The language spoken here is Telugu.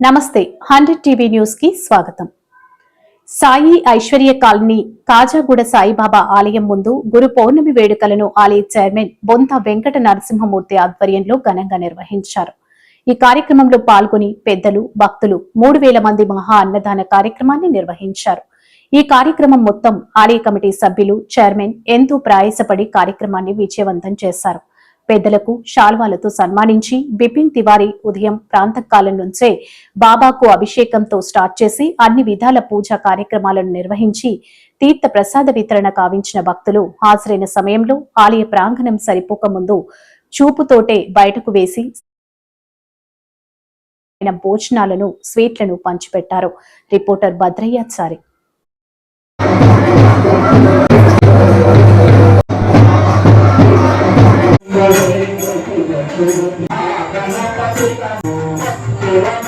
నమస్తే హండ్రెడ్ టీవీ న్యూస్కి స్వాగతం. సాయి ఐశ్వర్య కాలనీ కాజాగూడ సాయిబాబా ఆలయం ముందు గురు పౌర్ణమి వేడుకలను ఆలయ చైర్మన్ బొంత వెంకట నరసింహమూర్తి ఆధ్వర్యంలో ఘనంగా నిర్వహించారు. ఈ కార్యక్రమంలో పాల్గొని పెద్దలు భక్తులు మూడు వేల మంది మహా అన్నదాన కార్యక్రమాన్ని నిర్వహించారు. ఈ కార్యక్రమం మొత్తం ఆలయ కమిటీ సభ్యులు చైర్మన్ ఎంతో ప్రయాసపడి కార్యక్రమాన్ని విజయవంతం చేశారు. పెద్దలకు శాల్వాలతో సన్మానించి బిపిన్ తివారీ ఉదయం ప్రాంతకాలం నుంచే బాబాకు అభిషేకంతో స్టార్ట్ చేసి అన్ని విధాల పూజా కార్యక్రమాలను నిర్వహించి తీర్థ ప్రసాద వితరణ కావించిన భక్తులు. హాజరైన సమయంలో ఆలయ ప్రాంగణం సరిపోక ముందు చూపుతోటే బయటకు వేసి భోజనాలను స్వీట్లను పంచిపెట్టారు. Reporter Bhadrayyachari Thank you.